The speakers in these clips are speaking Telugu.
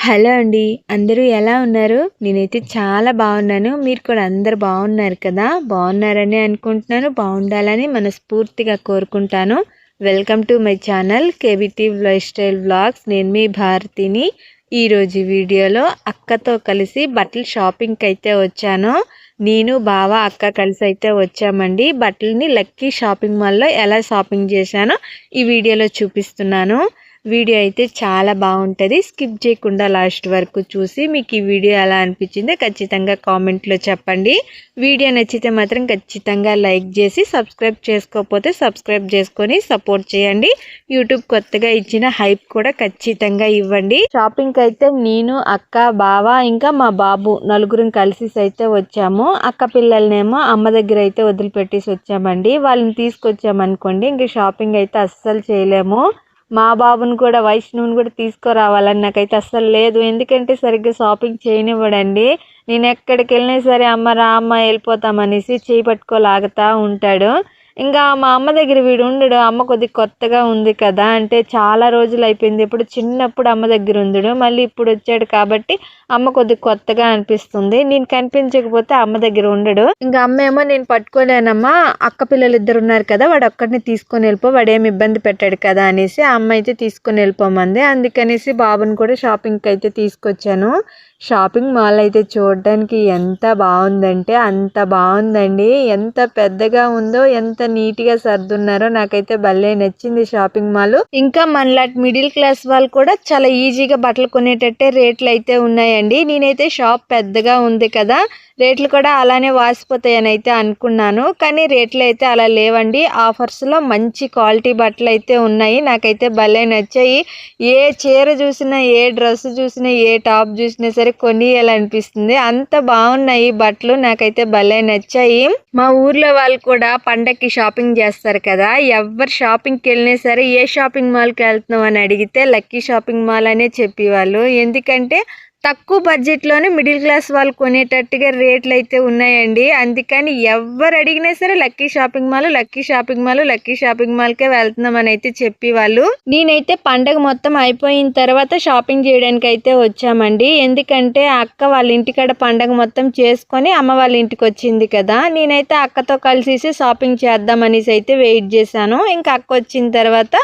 హలో అండి. అందరూ ఎలా ఉన్నారు? నేనైతే చాలా బాగున్నాను. మీరు కూడా అందరు బాగున్నారు కదా? బాగున్నారని అనుకుంటున్నాను. బాగుండాలని మనస్ఫూర్తిగా కోరుకుంటాను. Welcome to my channel KBT lifestyle blogs నేను మీ భారతిని. ఈరోజు వీడియోలో అక్కతో కలిసి బట్టలు షాపింగ్కి అయితే వచ్చాను. నేను బావ అక్క కలిసి అయితే వచ్చామండి. బట్టలని లక్కీ షాపింగ్ మాల్లో ఎలా షాపింగ్ చేశానో ఈ వీడియోలో చూపిస్తున్నాను. వీడియో అయితే చాలా బాగుంటుంది. స్కిప్ చేయకుండా లాస్ట్ వరకు చూసి మీకు ఈ వీడియో ఎలా అనిపించిందో ఖచ్చితంగా కామెంట్లో చెప్పండి. వీడియో నచ్చితే మాత్రం ఖచ్చితంగా లైక్ చేసి సబ్స్క్రైబ్ చేసుకోకపోతే సబ్స్క్రైబ్ చేసుకొని సపోర్ట్ చేయండి. యూట్యూబ్ కొత్తగా ఇచ్చిన హైప్ కూడా ఖచ్చితంగా ఇవ్వండి. షాపింగ్కి అయితే నేను అక్క బావ ఇంకా మా బాబు నలుగురం కలిసి అయితే వచ్చాము. అక్క పిల్లలనేమో అమ్మ దగ్గర అయితే వదిలిపెట్టేసి వచ్చామండి. వాళ్ళని తీసుకొచ్చామనుకోండి ఇంకా షాపింగ్ అయితే అస్సలు చేయలేము. మా బాబుని కూడా వైష్ణవుని కూడా తీసుకురావాలని నాకైతే అస్సలు లేదు. ఎందుకంటే సరిగ్గా షాపింగ్ చేయనివ్వడండి. నేను ఎక్కడికి వెళ్ళినా సరే అమ్మ రా అమ్మ వెళ్ళిపోతామనేసి చేయి పట్టుకోలాగుతూ ఉంటాడు. ఇంకా మా అమ్మ దగ్గర వీడు ఉండడు. అమ్మ కొద్దిగా కొత్తగా ఉంది కదా. అంటే చాలా రోజులు అయిపోయింది. ఇప్పుడు చిన్నప్పుడు అమ్మ దగ్గర ఉండడు. మళ్ళీ ఇప్పుడు వచ్చాడు కాబట్టి అమ్మ కొద్దిగా కొత్తగా అనిపిస్తుంది. నేను కనిపించకపోతే అమ్మ దగ్గర ఉండడు. ఇంకా అమ్మ ఏమో నేను పట్టుకోలేనమ్మా. అక్క పిల్లలు ఇద్దరు ఉన్నారు కదా వాడు ఒక్కడిని తీసుకొని వెళ్ళిపో వాడు ఏమి ఇబ్బంది పెట్టాడు కదా అనేసి అమ్మ అయితే తీసుకొని వెళ్ళిపోమంది. అందుకనేసి బాబుని కూడా షాపింగ్కి అయితే తీసుకొచ్చాను. షాపింగ్ మాల్ అయితే చూడడానికి ఎంత బాగుందంటే అంత బాగుందండి. ఎంత పెద్దగా ఉందో ఎంత నీట్గా సర్దున్నారో నాకైతే భలే నచ్చింది షాపింగ్ మాల్. ఇంకా మనలాంటి మిడిల్ క్లాస్ వాళ్ళు కూడా చాలా ఈజీగా బట్టలు కొనేటట్టే రేట్లు అయితే ఉన్నాయి అండి. నేనైతే షాప్ పెద్దగా ఉంది కదా రేట్లు కూడా అలానే వాసిపోతాయని అయితే అనుకున్నాను. కానీ రేట్లు అయితే అలా లేవండి. ఆఫర్స్లో మంచి క్వాలిటీ బట్టలు అయితే ఉన్నాయి. నాకైతే భలే నచ్చాయి. ఏ చీర చూసినా ఏ డ్రెస్ చూసినా ఏ టాప్ చూసినా సరే కొనియాలనిపిస్తుంది. అంత బాగున్నాయి బట్టలు. నాకైతే భలే నచ్చాయి. మా ఊర్లో వాళ్ళు కూడా పండక్కి షాపింగ్ చేస్తారు కదా ఎవరు షాపింగ్కి వెళ్ళినా సరే ఏ షాపింగ్ మాల్కి వెళ్తున్నాం అని అడిగితే లక్కీ షాపింగ్ మాల్ అనే చెప్పేవాళ్ళు. ఎందుకంటే తక్కువ బడ్జెట్లోనే మిడిల్ క్లాస్ వాళ్ళు కొనేటట్టుగా రేట్లు అయితే ఉన్నాయండి. అందుకని ఎవరు అడిగినా సరే Lucky shopping mall Lucky shopping mall Lucky shopping మాల్కే వెళ్తున్నామని అయితే చెప్పి వాళ్ళు నేనైతే పండగ మొత్తం అయిపోయిన తర్వాత షాపింగ్ చేయడానికి అయితే వచ్చామండి. ఎందుకంటే అక్క వాళ్ళ ఇంటికాడ పండగ మొత్తం చేసుకొని అమ్మ వాళ్ళ ఇంటికి వచ్చింది కదా. నేనైతే అక్కతో కలిసి షాపింగ్ చేద్దాం అనేసి అయితే వెయిట్ చేశాను. ఇంకా అక్క వచ్చిన తర్వాత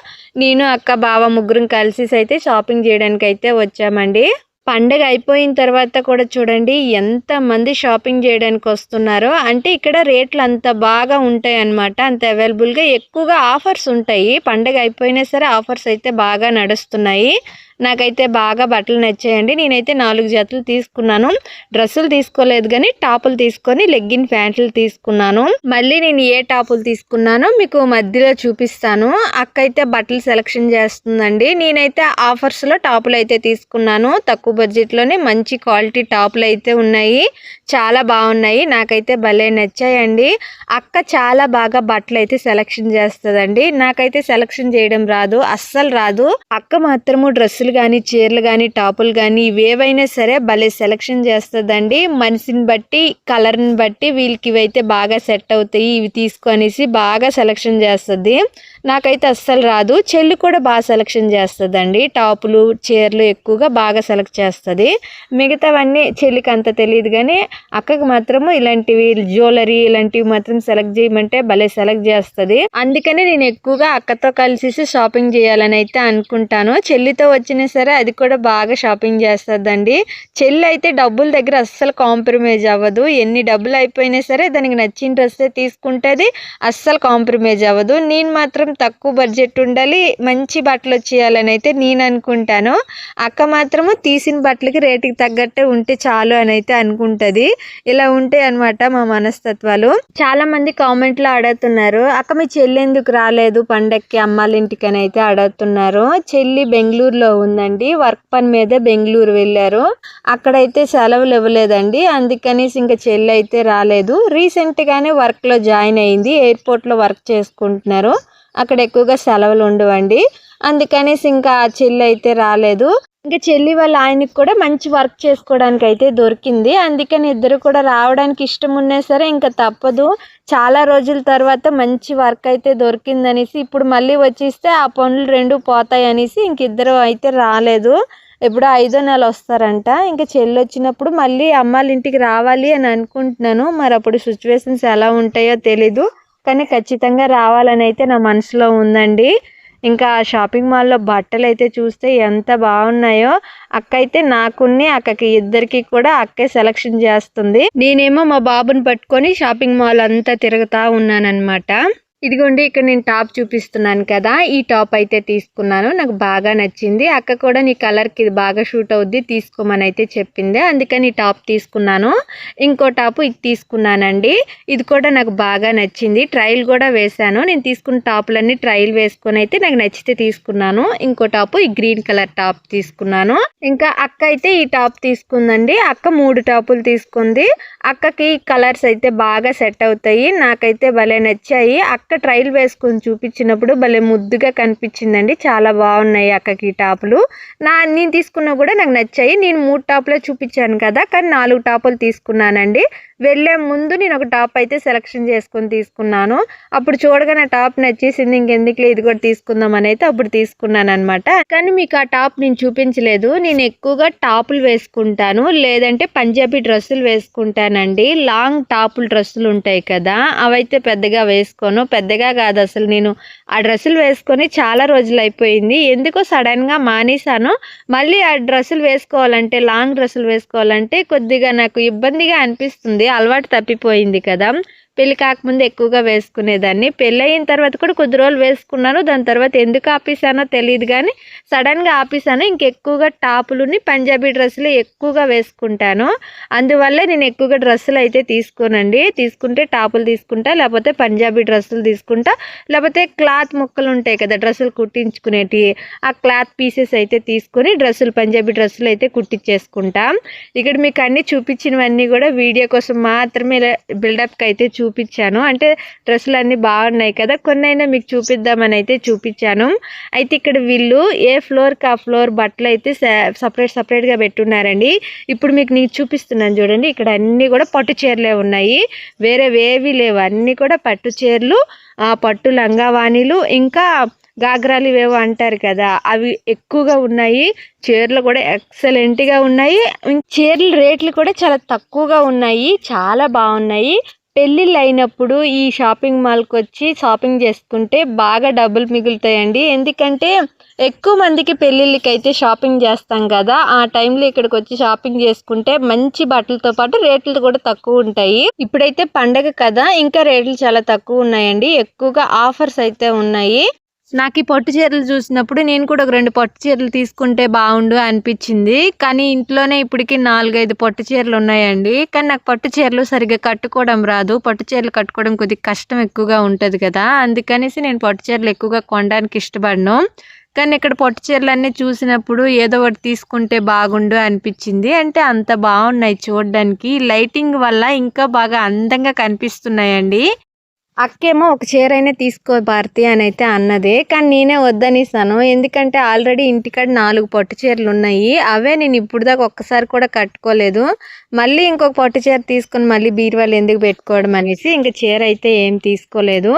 నేను అక్క బావ ముగ్గురం కలిసి అయితే షాపింగ్ చేయడానికి అయితే వచ్చామండి. పండగ అయిపోయిన తర్వాత కూడా చూడండి ఎంతమంది షాపింగ్ చేయడానికి వస్తున్నారో. అంటే ఇక్కడ రేట్లు అంత బాగా ఉంటాయి అన్నమాట. అంత అవైలబుల్గా ఎక్కువగా ఆఫర్స్ ఉంటాయి. పండగ అయిపోయినా సరే ఆఫర్స్ అయితే బాగా నడుస్తున్నాయి. నాకైతే బాగా బట్టలు నచ్చాయండి. నేనైతే నాలుగు జతలు తీసుకున్నాను. డ్రెస్సులు తీసుకోలేదు కానీ టాపులు తీసుకొని లెగ్గిన్ ప్యాంట్లు తీసుకున్నాను. మళ్ళీ నేను ఏ టాపులు తీసుకున్నానో మీకు మధ్యలో చూపిస్తాను. అక్క అయితే బట్టలు సెలెక్షన్ చేస్తుందండి. నేనైతే ఆఫర్స్లో టాపులు అయితే తీసుకున్నాను. తక్కువ బడ్జెట్లోనే మంచి క్వాలిటీ టాపులు అయితే ఉన్నాయి. చాలా బాగున్నాయి. నాకైతే భలే నచ్చాయండి. అక్క చాలా బాగా బట్టలు అయితే సెలెక్షన్ చేస్తుందండి. నాకైతే సెలెక్షన్ చేయడం రాదు. అస్సలు రాదు. అక్క మాత్రము డ్రెస్సులు డ్రెస్సులు కానీ చీరలు కానీ టాపులు కానీ ఇవేవైనా సరే భలే సెలెక్షన్ చేస్తుందండి. మనిషిని బట్టి కలర్ని బట్టి వీళ్ళకి ఇవైతే బాగా సెట్ అవుతాయి. ఇవి తీసుకొనేసి బాగా సెలెక్షన్ చేస్తుంది. నాకైతే అస్సలు రాదు. చెల్లి కూడా బాగా సెలెక్షన్ చేస్తుందండి. టాపులు చీరలు ఎక్కువగా బాగా సెలెక్ట్ చేస్తుంది. మిగతావన్నీ చెల్లికి అంత తెలియదు కానీ అక్కకి మాత్రము ఇలాంటివి జ్యువెలరీ ఇలాంటివి మాత్రం సెలెక్ట్ చేయమంటే భలే సెలెక్ట్ చేస్తుంది. అందుకనే నేను ఎక్కువగా అక్కతో కలిసి షాపింగ్ చేయాలని అయితే అనుకుంటాను. చెల్లితో వచ్చిన సరే అది కూడా బాగా షాపింగ్ చేస్తుందండి. చెల్లి అయితే డబ్బుల దగ్గర అస్సలు కాంప్రమైజ్ అవ్వదు. ఎన్ని డబ్బులు అయిపోయినా సరే దానికి నచ్చిన డ్రెస్సే తీసుకుంటుంది అస్సలు కాంప్రమైజ్ అవ్వదు. నేను మాత్రం తక్కువ బడ్జెట్ ఉండాలి మంచి బట్టలు వచ్చేయాలని అయితే నేను అనుకుంటాను. అక్క మాత్రము తీసిన బట్టలకి రేటుకి తగ్గట్టే ఉంటే చాలు అని అయితే అనుకుంటుంది. ఇలా ఉంటాయి అనమాట మా మనస్తత్వాలు. చాలా మంది కామెంట్లో అడుగుతున్నారు అక్క మీ చెల్లి ఎందుకు రాలేదు పండక్కి అమ్మాలింటికి ఇంటికి అని అయితే అడుగుతున్నారు. చెల్లి బెంగళూరులో ఉందండి. వర్క్ పని మీద బెంగళూరు వెళ్ళారు. అక్కడైతే సెలవులు ఇవ్వలేదండి. అందుకనేసి ఇంకా చెల్లి అయితే రాలేదు. రీసెంట్గానే వర్క్లో జాయిన్ అయింది. ఎయిర్పోర్ట్లో వర్క్ చేసుకుంటున్నారు. అక్కడ ఎక్కువగా సెలవులు ఉండవండి. అందుకనేసి ఇంకా ఆ చెల్లి అయితే రాలేదు. ఇంకా చెల్లి వాళ్ళ ఆయనకి కూడా మంచి వర్క్ చేసుకోవడానికి అయితే దొరికింది. అందుకని ఇద్దరు కూడా రావడానికి ఇష్టం ఉన్నా సరే ఇంకా తప్పదు. చాలా రోజుల తర్వాత మంచి వర్క్ అయితే దొరికిందనేసి ఇప్పుడు మళ్ళీ వచ్చేస్తే ఆ పనులు రెండు పోతాయి అనేసి ఇంక ఇద్దరు అయితే రాలేదు. ఎప్పుడో ఐదో నెల వస్తారంట. ఇంకా చెల్లి వచ్చినప్పుడు మళ్ళీ అమ్మాళ్ళ ఇంటికి రావాలి అని అనుకుంటున్నాను. మరి అప్పుడు సిచ్యువేషన్స్ ఎలా ఉంటాయో తెలీదు. కానీ ఖచ్చితంగా రావాలని అయితే నా మనసులో ఉందండి. ఇంకా ఆ షాపింగ్ మాల్లో బట్టలు అయితే చూస్తే ఎంత బాగున్నాయో అక్క అయితే నాకున్ని అక్కకి ఇద్దరికి కూడా అక్కే సెలక్షన్ చేస్తుంది. నేనేమో మా బాబుని పట్టుకొని షాపింగ్ మాల్ అంతా తిరుగుతా ఉన్నానన్నమాట. ఇదిగోండి ఇక్కడ నేను టాప్ చూపిస్తున్నాను కదా ఈ టాప్ అయితే తీసుకున్నాను నాకు బాగా నచ్చింది. అక్క కూడా నీ కలర్కి ఇది బాగా షూట్ అవుద్ది తీసుకోమని అయితే చెప్పింది. అందుకని ఈ టాప్ తీసుకున్నాను. ఇంకో టాపు ఇది తీసుకున్నానండి. ఇది కూడా నాకు బాగా నచ్చింది. ట్రయల్ కూడా వేశాను. నేను తీసుకున్న టాపులన్నీ ట్రయల్ వేసుకొని అయితే నాకు నచ్చితే తీసుకున్నాను. ఇంకో టాపు ఈ గ్రీన్ కలర్ టాప్ తీసుకున్నాను. ఇంకా అక్క అయితే ఈ టాప్ తీసుకుందండి. అక్క మూడు టాపులు తీసుకుంది. అక్కకి కలర్స్ అయితే బాగా సెట్ అవుతాయి. నాకైతే భలే నచ్చాయి. అక్క ట్రైల్ వేసుకొని చూపించినప్పుడు భలే ముద్దుగా కనిపించిందండి. చాలా బాగున్నాయి అక్కకి టాపులు. నా నేను తీసుకున్నా కూడా నాకు నచ్చాయి. నేను మూడు టాపులే చూపించాను కదా కానీ నాలుగు టాపులు తీసుకున్నానండి. వెళ్ళే ముందు నేను ఒక టాప్ అయితే సెలెక్షన్ చేసుకొని తీసుకున్నాను. అప్పుడు చూడగానే ఆ టాప్ నచ్చేసింది ఇంకెందుకులే ఇది కూడా తీసుకుందాం అని అయితే అప్పుడు తీసుకున్నాను అనమాట కానీ మీకు ఆ టాప్ నేను చూపించలేదు. నేను ఎక్కువగా టాపులు వేసుకుంటాను. లేదంటే పంజాబీ డ్రెస్సులు వేసుకుంటానండి. లాంగ్ టాపులు డ్రెస్సులు ఉంటాయి కదా అవైతే పెద్దగా వేసుకోను. పెద్దగా కాదు అసలు. నేను ఆ డ్రెస్సులు వేసుకొని చాలా రోజులు అయిపోయింది. ఎందుకో సడన్గా మానేశాను. మళ్ళీ ఆ డ్రెస్సులు వేసుకోవాలంటే లాంగ్ డ్రెస్సులు వేసుకోవాలంటే కొద్దిగా నాకు ఇబ్బందిగా అనిపిస్తుంది. అలవాటు తప్పిపోయింది కదా. పెళ్ళి కాకముందు ఎక్కువగా వేసుకునేదాన్ని. పెళ్ళి అయిన తర్వాత కూడా కొద్ది రోజులు వేసుకున్నాను. దాని తర్వాత ఎందుకు ఆపేసానో తెలియదు కానీ సడన్గా ఆపేసాను ఇంకెక్కువగా టాపులని పంజాబీ డ్రెస్సులు ఎక్కువగా వేసుకుంటాను. అందువల్ల నేను ఎక్కువగా డ్రెస్సులు అయితే తీసుకోనండి. తీసుకుంటే టాపులు తీసుకుంటా లేకపోతే పంజాబీ డ్రెస్సులు తీసుకుంటా లేకపోతే క్లాత్ ముక్కలు ఉంటాయి కదా డ్రెస్సులు కుట్టించుకునేటి ఆ క్లాత్ పీసెస్ అయితే తీసుకొని డ్రెస్సులు పంజాబీ డ్రెస్సులు అయితే కుట్టించేసుకుంటాం. ఇక్కడ మీకు అన్ని చూపించినవన్నీ కూడా వీడియో కోసం మాత్రమే బిల్డప్కి అయితే చూ చూపించాను. అంటే డ్రెస్సులు అన్నీ బాగున్నాయి కదా కొన్ని అయినా మీకు చూపిద్దామని అయితే చూపించాను. అయితే ఇక్కడ వీళ్ళు ఏ ఫ్లోర్కి ఆ ఫ్లోర్ బట్టలు అయితే సపరేట్ సపరేట్గా పెట్టున్నారండి. ఇప్పుడు మీకు నీకు చూపిస్తున్నాను చూడండి ఇక్కడ అన్నీ కూడా పట్టు చీరలే ఉన్నాయి. వేరే వేవి లేవు అన్నీ కూడా పట్టు చీరలు పట్టు లంగావాణిలు ఇంకా గాగ్రాలు ఇవేవో అంటారు కదా అవి ఎక్కువగా ఉన్నాయి. చీరలు కూడా ఎక్సలెంట్గా ఉన్నాయి. చీరల రేట్లు కూడా చాలా తక్కువగా ఉన్నాయి చాలా బాగున్నాయి. పెళ్ళిళ్ళు అయినప్పుడు ఈ షాపింగ్ మాల్కి వచ్చి షాపింగ్ చేసుకుంటే బాగా డబ్బులు మిగులుతాయండి. ఎందుకంటే ఎక్కువ మందికి పెళ్ళిళ్ళకి అయితే షాపింగ్ చేస్తాం కదా ఆ టైంలో ఇక్కడికి వచ్చి షాపింగ్ చేసుకుంటే మంచి బట్టలతో పాటు రేట్లు కూడా తక్కువ ఉంటాయి. ఇప్పుడైతే పండగ కదా ఇంకా రేట్లు చాలా తక్కువ ఉన్నాయండి. ఎక్కువగా ఆఫర్స్ అయితే ఉన్నాయి. నాకు ఈ పట్టు చీరలు చూసినప్పుడు నేను కూడా ఒక రెండు పట్టు చీరలు తీసుకుంటే బాగుండు అనిపించింది. కానీ ఇంట్లోనే ఇప్పటికి నాలుగైదు పట్టు చీరలు ఉన్నాయండి. కానీ నాకు పట్టు చీరలు సరిగ్గా కట్టుకోవడం రాదు. పట్టు చీరలు కట్టుకోవడం కొద్దిగా కష్టం ఎక్కువగా ఉంటుంది కదా. అందుకనేసి నేను పట్టు చీరలు ఎక్కువగా కొనడానికి ఇష్టపడను. కానీ ఇక్కడ పట్టు చీరలన్నీ చూసినప్పుడు ఏదో ఒకటి తీసుకుంటే బాగుండు అనిపించింది. అంటే అంత బాగున్నాయి చూడడానికి. లైటింగ్ వల్ల ఇంకా బాగా అందంగా కనిపిస్తున్నాయండి. అక్కేమో ఒక చీర అయినా తీసుకో భారతి అని అయితే అన్నది కానీ నేనే వద్దనిస్తాను ఎందుకంటే ఆల్రెడీ ఇంటికాడ నాలుగు పట్టు చీరలు ఉన్నాయి. అవే నేను ఇప్పుడు దాకా ఒక్కసారి కూడా కట్టుకోలేదు. మళ్ళీ ఇంకొక పట్టు చీర తీసుకొని మళ్ళీ బీరువాలు ఎందుకు పెట్టుకోవడం అనేసి ఇంక చీర అయితే ఏం తీసుకోలేదు.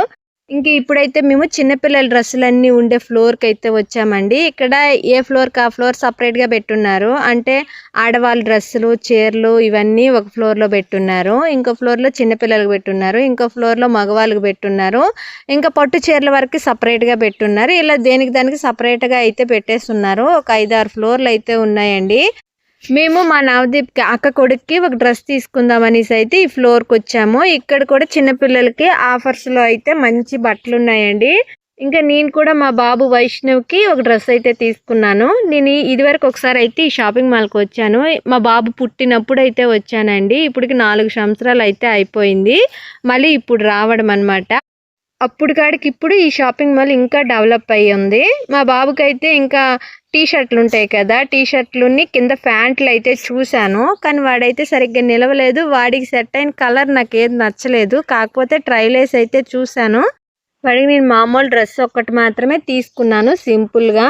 ఇంక ఇప్పుడైతే మేము చిన్నపిల్లల డ్రెస్సులన్నీ ఉండే ఫ్లోర్కి అయితే వచ్చామండి. ఇక్కడ ఏ ఫ్లోర్కి ఆ ఫ్లోర్ సపరేట్గా పెట్టున్నారు. అంటే ఆడవాళ్ళ డ్రెస్సులు చీరలు ఇవన్నీ ఒక ఫ్లోర్లో పెట్టున్నారు. ఇంకో ఫ్లోర్లో చిన్నపిల్లలకు పెట్టున్నారు. ఇంకో ఫ్లోర్లో మగవాళ్ళకి పెట్టున్నారు. ఇంకా పట్టు చీరల వరకు సపరేట్గా పెట్టున్నారు. ఇలా దేనికి దానికి సపరేట్గా అయితే పెట్టేస్తున్నారు. ఒక ఐదు ఆరు ఫ్లోర్లు అయితే ఉన్నాయండి. మేము మా నవదీప్కి అక్క కొడుక్కి ఒక డ్రెస్ తీసుకుందాం అనేసి అయితే ఈ ఫ్లోర్కి వచ్చాము. ఇక్కడ కూడా చిన్నపిల్లలకి ఆఫర్స్లో అయితే మంచి బట్టలు ఉన్నాయండి. ఇంకా నేను కూడా మా బాబు వైష్ణవ్కి ఒక డ్రెస్ అయితే తీసుకున్నాను. నేను ఇదివరకు ఒకసారి అయితే ఈ షాపింగ్ మాల్కి వచ్చాను. మా బాబు పుట్టినప్పుడు అయితే వచ్చానండి. ఇప్పటికి నాలుగు సంవత్సరాలు అయితే అయిపోయింది. మళ్ళీ ఇప్పుడు రావడం అనమాట అప్పుడు కాడికి ఇప్పుడు ఈ షాపింగ్ మాల్ ఇంకా డెవలప్ అయ్యి ఉంది. మా బాబుకి అయితే ఇంకా టీ షర్ట్లు ఉంటాయి కదా టీ షర్ట్లుని కింద ప్యాంట్లు అయితే చూశాను. కానీ వాడైతే సరిగ్గా నిలవలేదు. వాడికి సెట్ అయిన కలర్ నాకు ఏది నచ్చలేదు. కాకపోతే ట్రైలేస్ అయితే చూశాను. వాడికి నేను మామూలు డ్రెస్ ఒక్కటి మాత్రమే తీసుకున్నాను సింపుల్గా.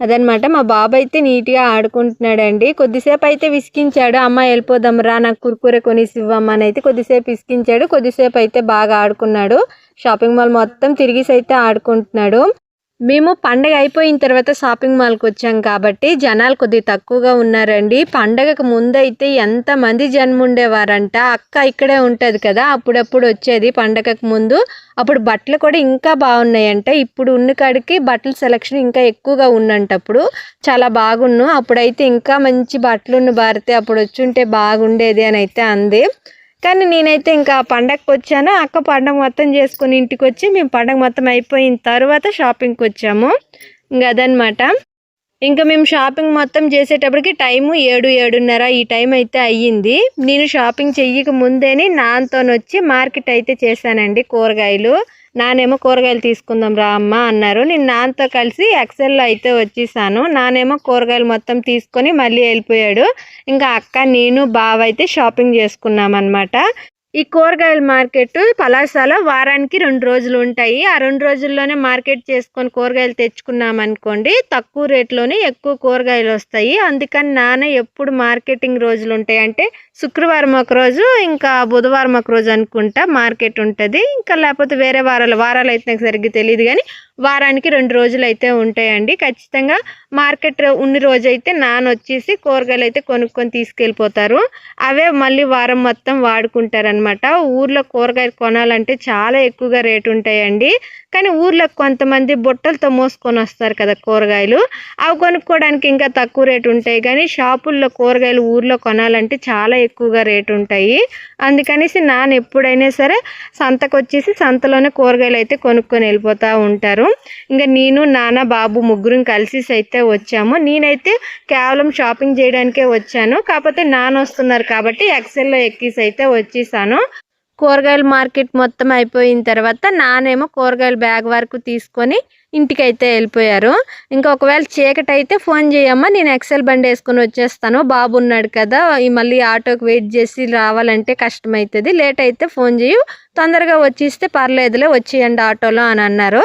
అదనమాట. మా బాబు అయితే నీట్గా ఆడుకుంటున్నాడండి. కొద్దిసేపు అయితే విసికించాడు అమ్మ వెళ్ళిపోదాం రా నాకు కురుకురే కొనిసి అని అయితే కొద్దిసేపు విసికించాడు కొద్దిసేపు అయితే బాగా ఆడుకున్నాడు. షాపింగ్ మాల్ మొత్తం తిరిగేసి అయితే ఆడుకుంటున్నాడు. మేము పండగ అయిపోయిన తర్వాత షాపింగ్ మాల్కి వచ్చాం కాబట్టి జనాలు కొద్దిగా తక్కువగా ఉన్నారండి. పండగకు ముందైతే ఎంతమంది జనం ఉండేవారంట? అక్క ఇక్కడే ఉంటుంది కదా అప్పుడప్పుడు వచ్చేది పండగకు ముందు. అప్పుడు బట్టలు కూడా ఇంకా బాగున్నాయంట. ఇప్పుడు ఉన్న కాడికి బట్టల సెలక్షన్ ఇంకా ఎక్కువగా ఉన్నంట అప్పుడు చాలా బాగున్ను. అప్పుడైతే ఇంకా మంచి బట్టలు ఉన్న భారతి అప్పుడు వచ్చుంటే బాగుండేది అని అయితే అంది. కానీ నేనైతే ఇంకా పండగకి వచ్చాను. అక్క పండగ మొత్తం చేసుకుని ఇంటికి వచ్చి మేము పండగ మొత్తం అయిపోయిన తర్వాత షాపింగ్కి వచ్చాము. ఇంకా అదనమాట ఇంకా మేము షాపింగ్ మొత్తం చేసేటప్పటికి టైము ఏడు ఏడున్నర. ఈ టైం అయితే అయ్యింది. నేను షాపింగ్ చెయ్యక ముందేని నాతో వచ్చి మార్కెట్ అయితే చేశానండి కూరగాయలు. నానేమో కూరగాయలు తీసుకుందాం రా అమ్మ అన్నారు. నేను నాన్నతో కలిసి ఎక్సెల్లో అయితే వచ్చేసాను. నానేమో కూరగాయలు మొత్తం తీసుకొని మళ్ళీ వెళ్ళిపోయాడు. ఇంకా అక్క నేను బావ అయితే షాపింగ్ చేసుకున్నాం అనమాట ఈ కూరగాయల మార్కెట్ పలాసాలో వారానికి రెండు రోజులు ఉంటాయి. ఆ రెండు రోజుల్లోనే మార్కెట్ చేసుకొని కూరగాయలు తెచ్చుకున్నాం అనుకోండి తక్కువ రేట్లోనే ఎక్కువ కూరగాయలు వస్తాయి. అందుకని నాన్న ఎప్పుడు మార్కెటింగ్ రోజులు ఉంటాయి అంటే శుక్రవారం ఒక రోజు ఇంకా బుధవారం ఒక రోజు అనుకుంటా మార్కెట్ ఉంటుంది. ఇంకా లేకపోతే వేరే వారాలు వారాలు అయితే నాకు సరిగ్గా తెలియదు కానీ వారానికి రెండు రోజులు అయితే ఉంటాయండి. ఖచ్చితంగా మార్కెట్ ఉన్న రోజు అయితే నాన్న వచ్చేసి కూరగాయలు అయితే కొనుక్కొని తీసుకెళ్ళిపోతారు. అవే మళ్ళీ వారం మొత్తం వాడుకుంటారనమాట ఊర్లో కూరగాయలు కొనాలంటే చాలా ఎక్కువగా రేటు ఉంటాయండి. కానీ ఊర్లో కొంతమంది బుట్టలతో మోసుకొని వస్తారు కదా కూరగాయలు. అవి కొనుక్కోవడానికి ఇంకా తక్కువ రేటు ఉంటాయి. కానీ షాపుల్లో కూరగాయలు ఊర్లో కొనాలంటే చాలా ఎక్కువగా రేటు ఉంటాయి. అందుకనేసి నాన్న ఎప్పుడైనా సరే సంతకు వచ్చేసి సంతలోనే కూరగాయలు అయితే కొనుక్కొని వెళ్ళిపోతూ ఉంటారు. ఇంకా నేను నాన్న బాబు ముగ్గురం కలిసి అయితే వచ్చాము. నేనైతే కేవలం షాపింగ్ చేయడానికే వచ్చాను. కాకపోతే నాన్న వస్తున్నారు కాబట్టి ఎక్సెల్లో ఎక్కిసి అయితే వచ్చేసాను. కూరగాయల మార్కెట్ మొత్తం అయిపోయిన తర్వాత నానేమో కూరగాయల బ్యాగ్ వరకు తీసుకొని ఇంటికైతే వెళ్ళిపోయారు. ఇంకా ఒకవేళ చీకటి అయితే ఫోన్ చేయమ్మా నేను ఎక్సెల్ బండి వేసుకొని వచ్చేస్తాను. బాబు ఉన్నాడు కదా ఈ మళ్ళీ ఆటోకి వెయిట్ చేసి రావాలంటే కష్టమవుతుంది లేట్ అయితే ఫోన్ చేయు తొందరగా వచ్చేస్తే పర్లేదులే వచ్చేయండి ఆటోలో అని అన్నారు.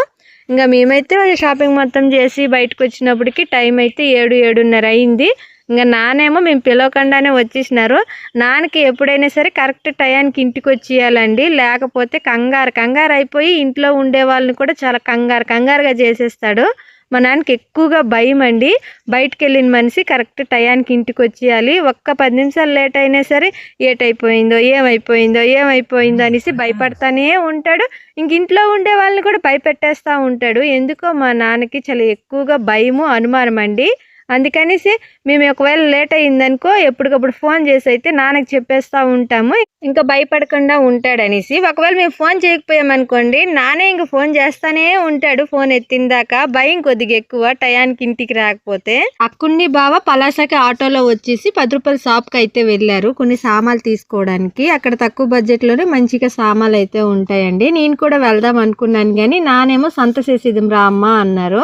ఇంకా మేమైతే షాపింగ్ మొత్తం చేసి బయటకు వచ్చినప్పటికి టైం అయితే ఏడు ఏడున్నర అయింది. ఇంకా నానేమో మేము పిలవకుండానే వచ్చేసినారు. నాన్నకి ఎప్పుడైనా సరే కరెక్ట్ టయానికి ఇంటికి వచ్చేయాలండి. లేకపోతే కంగారు కంగారు అయిపోయి ఇంట్లో ఉండే వాళ్ళని కూడా చాలా కంగారు కంగారుగా చేసేస్తాడు. మా నాన్నకి ఎక్కువగా భయం అండి. బయటకు వెళ్ళిన మనిషి కరెక్ట్ టయానికి ఇంటికి వచ్చేయాలి. ఒక్క పది నిమిషాలు లేట్ అయినా సరే ఏటైపోయిందో ఏమైపోయిందో ఏమైపోయిందో అనేసి భయపడతానే ఉంటాడు. ఇంక ఇంట్లో ఉండే వాళ్ళని కూడా భయపెట్టేస్తూ ఉంటాడు. ఎందుకో మా నాన్నకి చాలా ఎక్కువగా భయము అనుమానం అండి అందుకనేసి మేము ఒకవేళ లేట్ అయిందనుకో ఎప్పటికప్పుడు ఫోన్ చేసి అయితే నాన్నకి చెప్పేస్తూ ఉంటాము. ఇంకా భయపడకుండా ఉంటాడనేసి. ఒకవేళ మేము ఫోన్ చేయకపోయామనుకోండి నానే ఇంక ఫోన్ చేస్తానే ఉంటాడు ఫోన్ ఎత్తిందాక. భయం కొద్దిగా ఎక్కువ టయానికి ఇంటికి రాకపోతే. అక్కుడిని బావ పలాసకి ఆటోలో వచ్చేసి పది రూపాయల షాప్కి అయితే వెళ్ళారు కొన్ని సామాన్లు తీసుకోవడానికి. అక్కడ తక్కువ బడ్జెట్లోనే మంచిగా సామాన్లు అయితే ఉంటాయండి. నేను కూడా వెళ్దాం అనుకున్నాను కానీ నానేమో సంత చేసేది రా అమ్మ అన్నారు.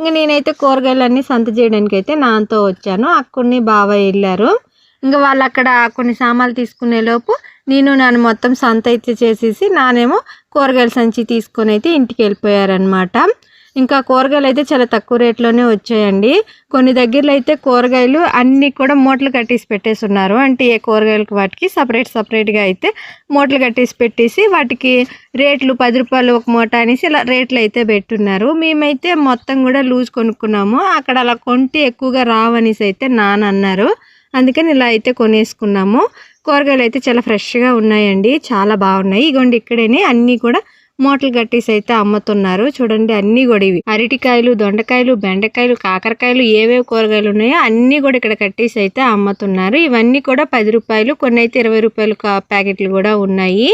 ఇంకా నేనైతే కూరగాయలన్నీ సంత చేయడానికి అయితే నాతో వచ్చాను. అక్కడిని బాగా వెళ్ళారు. ఇంకా వాళ్ళు అక్కడ కొన్ని సామాన్లు తీసుకునే లోపు నేను నన్ను మొత్తం సంత అయితే చేసేసి నానేమో కూరగాయల సంచి తీసుకొని అయితే ఇంటికి వెళ్ళిపోయారనమాట ఇంకా కూరగాయలు అయితే చాలా తక్కువ రేట్లోనే వచ్చాయండి. కొన్ని దగ్గరలో అయితే కూరగాయలు అన్నీ కూడా మూటలు కట్టేసి పెట్టేసి ఉన్నారు అంటే ఏ కూరగాయలకి వాటికి సపరేట్ సపరేట్గా అయితే మూటలు కట్టేసి పెట్టేసి వాటికి రేట్లు పది రూపాయలు ఒక మూట అనేసి ఇలా రేట్లు అయితే పెట్టున్నారు. మేమైతే మొత్తం కూడా లూజ్ కొనుక్కున్నాము. అక్కడ అలా కొంటే ఎక్కువగా రావనేసి అయితే నాన్న అన్నారు. అందుకని ఇలా అయితే కొనేసుకున్నాము. కూరగాయలు అయితే చాలా ఫ్రెష్గా ఉన్నాయండి. చాలా బాగున్నాయి. ఇగోండి ఇక్కడేనే అన్నీ కూడా మూటలు కట్టేసి అయితే అమ్ముతున్నారు. చూడండి అన్ని కూడా ఇవి. అరటికాయలు దొండకాయలు బెండకాయలు కాకరకాయలు ఏవేవి కూరగాయలు ఉన్నాయో అన్ని కూడా ఇక్కడ కట్టేసి అయితే అమ్ముతున్నారు. ఇవన్నీ కూడా పది రూపాయలు కొన్ని అయితే ఇరవై రూపాయలు ప్యాకెట్లు కూడా ఉన్నాయి.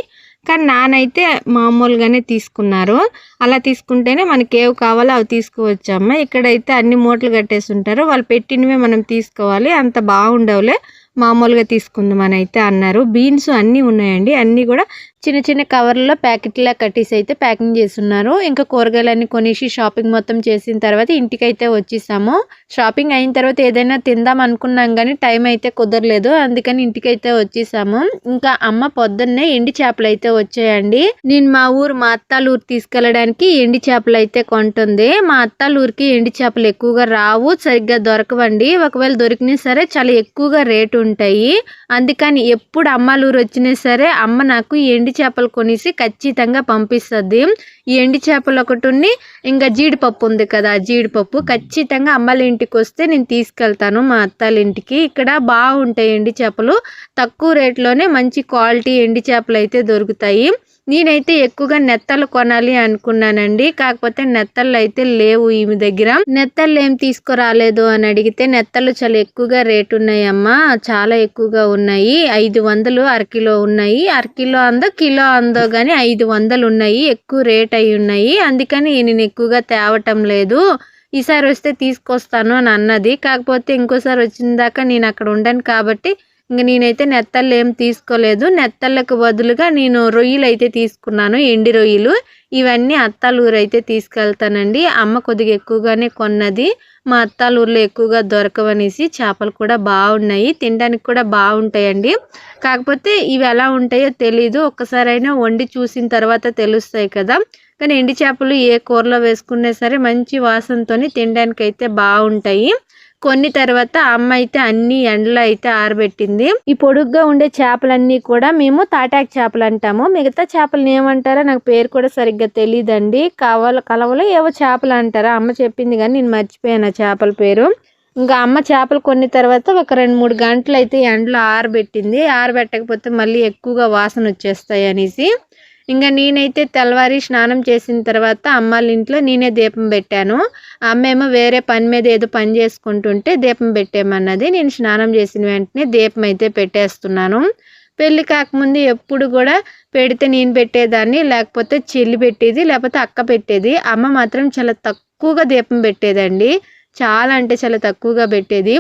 కానీ నానైతే మామూలుగానే తీసుకున్నారు. అలా తీసుకుంటేనే మనకి ఏవి కావాలో అవి తీసుకోవచ్చమ్మ ఇక్కడైతే అన్ని మూటలు కట్టేసి ఉంటారు. వాళ్ళు పెట్టినవే మనం తీసుకోవాలి. అంత బాగుండవులే. మామూలుగా తీసుకుందామని అయితే అన్నారు. బీన్స్ అన్నీ ఉన్నాయండి. అన్నీ కూడా చిన్న చిన్న కవర్లలో ప్యాకెట్లా కట్టేసి అయితే ప్యాకింగ్ చేస్తున్నారు. ఇంకా కూరగాయలన్నీ కొనేసి షాపింగ్ మొత్తం చేసిన తర్వాత ఇంటికైతే వచ్చేసాము. షాపింగ్ అయిన తర్వాత ఏదైనా తిందాం అనుకున్నాం కానీ టైం అయితే కుదరలేదు. అందుకని ఇంటికైతే వచ్చేసాము. ఇంకా అమ్మ పొద్దున్నే ఎండి చేపలు అయితే వచ్చాయండి. నేను మా ఊరు మా అత్తాల ఊరు తీసుకెళ్ళడానికి ఎండి చేపలు అయితే కొంటుంది. మా అత్తాల ఊరికి ఎండి చేపలు ఎక్కువగా రావు సరిగ్గా దొరకవండి. ఒకవేళ దొరికినా సరే చాలా ఎక్కువగా రేటు ఉంటాయి. అందుకని ఎప్పుడు అమ్మాలూరు వచ్చినా సరే అమ్మ నాకు ఎండి చేపలు కొనేసి ఖచ్చితంగా పంపిస్తుంది. ఈ ఎండి చేపలు ఒకటి ఉన్ని ఇంకా జీడిపప్పు ఉంది కదా జీడిపప్పు ఖచ్చితంగా అమ్మల ఇంటికి వస్తే నేను తీసుకెళ్తాను మా అత్తాల ఇంటికి. ఇక్కడ బాగుంటాయి ఎండి చేపలు. తక్కువ రేట్లోనే మంచి క్వాలిటీ ఎండి చేపలు అయితే దొరుకుతాయి. నేనైతే ఎక్కువగా నెత్తలు కొనాలి అనుకున్నానండి. కాకపోతే నెత్తళ్ళు అయితే లేవు ఈమె దగ్గర. నెత్తళ్ళు ఏం తీసుకురాలేదు అని అడిగితే నెత్తళ్ళు చాలా ఎక్కువగా రేటు ఉన్నాయమ్మా చాలా ఎక్కువగా ఉన్నాయి. ఐదు వందలు అరకిలో ఉన్నాయి. అరకిలో అందో కిలో అందో కానీ ఐదు వందలు ఉన్నాయి. ఎక్కువ రేట్ అయి ఉన్నాయి. అందుకని నేను ఎక్కువగా తేవటం లేదు. ఈసారి వస్తే తీసుకొస్తాను అని అన్నది. కాకపోతే ఇంకోసారి వచ్చిన దాకా నేను అక్కడ ఉండను కాబట్టి ఇంక నేనైతే నెత్తళ్ళు ఏం తీసుకోలేదు. నెత్తళ్ళకు బదులుగా నేను రొయ్యలు అయితే తీసుకున్నాను ఎండి రొయ్యలు. ఇవన్నీ అత్తాలూరు అయితే తీసుకెళ్తానండి. అమ్మ కొద్దిగా ఎక్కువగానే కొన్నది. మా అత్తాలూరులో ఎక్కువగా దొరకవనేసి చేపలు కూడా బాగున్నాయి. తినడానికి కూడా బాగుంటాయండి. కాకపోతే ఇవి ఎలా ఉంటాయో తెలీదు. ఒక్కసారైనా వండి చూసిన తర్వాత తెలుస్తాయి కదా. కానీ ఎండి చేపలు ఏ కూరలో వేసుకున్నా సరే మంచి వాసనతో తినడానికి అయితే బాగుంటాయి. కొన్ని తర్వాత అమ్మ అయితే అన్ని ఎండలో అయితే ఆరబెట్టింది. ఈ పొడుగ్గా ఉండే చేపలన్నీ కూడా మేము తాటాక్ చేపలు అంటాము. మిగతా చేపలు ఏమంటారా నాకు పేరు కూడా సరిగ్గా తెలియదండి కవల కలవలో ఏవో చేపలు అంటారా. అమ్మ చెప్పింది కానీ నేను మర్చిపోయాను చేపల పేరు. ఇంకా అమ్మ చేపలు కొన్ని తర్వాత ఒక రెండు మూడు గంటలు అయితే ఎండలో ఆరబెట్టింది. ఆరబెట్టకపోతే మళ్ళీ ఎక్కువగా వాసన వచ్చేస్తాయి అనేసి. ఇంకా నేనైతే తెల్లవారి స్నానం చేసిన తర్వాత అమ్మాళ్ళ ఇంట్లో నేనే దీపం పెట్టాను. అమ్మేమో వేరే పని మీద ఏదో పని చేసుకుంటుంటే దీపం పెట్టేమన్నది నేను స్నానం చేసిన వెంటనే దీపం అయితే పెట్టేస్తున్నాను. పెళ్ళి కాకముందు ఎప్పుడు కూడా పెడితే నేను పెట్టేదాన్ని లేకపోతే చెల్లి పెట్టేది లేకపోతే అక్క పెట్టేది. అమ్మ మాత్రం చాలా తక్కువగా దీపం పెట్టేదండి. చాలా అంటే చాలా తక్కువగా పెట్టేది.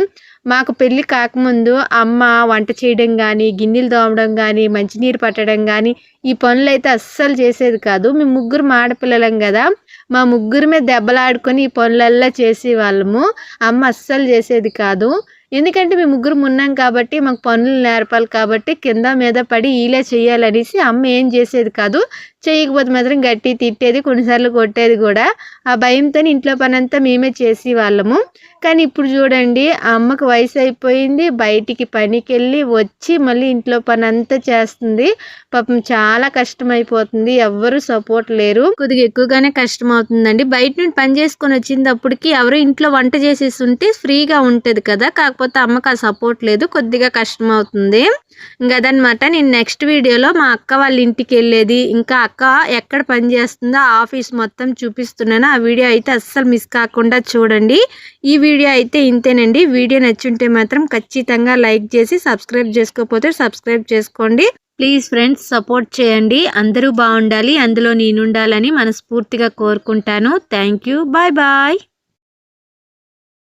మాకు పెళ్ళి కాకముందు అమ్మ వంట చేయడం కానీ గిన్నెలు తోమడం కానీ మంచినీరు పట్టడం కానీ ఈ పనులు అయితే అస్సలు చేసేది కాదు. మేము ముగ్గురు ఆడపిల్లలం కదా మా ముగ్గురు మీద దెబ్బలాడుకొని ఈ పనులల్లా చేసేవాళ్ళము. అమ్మ అస్సలు చేసేది కాదు. ఎందుకంటే మేము ముగ్గురు ఉన్నాం కాబట్టి మాకు పనులు నేర్పాలి కాబట్టి కింద మీద పడి ఈలే చేయాలనేసి అమ్మ ఏం చేసేది కాదు. చేయకపోతే మాత్రం గట్టి తిట్టేది కొన్నిసార్లు కొట్టేది కూడా. ఆ భయంతో ఇంట్లో పని అంతా మేమే చేసి వాళ్ళము కానీ ఇప్పుడు చూడండి ఆ అమ్మకు వయసు అయిపోయింది బయటికి పనికి వెళ్ళి వచ్చి మళ్ళీ ఇంట్లో పని అంతా చేస్తుంది. పాపం చాలా కష్టం అయిపోతుంది ఎవ్వరు సపోర్ట్ లేరు. కొద్దిగా ఎక్కువగానే కష్టం అవుతుందండి బయట నుండి పని చేసుకొని వచ్చినప్పటికి ఎవరు ఇంట్లో వంట చేసేసి ఉంటే ఫ్రీగా ఉంటుంది కదా. కాకపోతే అమ్మకు ఆ సపోర్ట్ లేదు కొద్దిగా కష్టం అవుతుంది. ఇంకా అదనమాట నేను నెక్స్ట్ వీడియోలో మా అక్క వాళ్ళ ఇంటికి వెళ్ళేది. ఇంకా అక్క ఎక్కడ పని చేస్తుందో ఆఫీస్ మొత్తం చూపిస్తున్నాను. ఆ వీడియో అయితే అస్సలు మిస్ కాకుండా చూడండి. ఈ వీడియో అయితే ఇంతేనండి. వీడియో నచ్చుంటే మాత్రం ఖచ్చితంగా లైక్ చేసి సబ్స్క్రైబ్ చేసుకోకపోతే సబ్స్క్రైబ్ చేసుకోండి. ప్లీజ్ ఫ్రెండ్స్ సపోర్ట్ చేయండి. అందరూ బాగుండాలి. అందులో నేనుండాలని మనస్ఫూర్తిగా కోరుకుంటాను. Thank you bye bye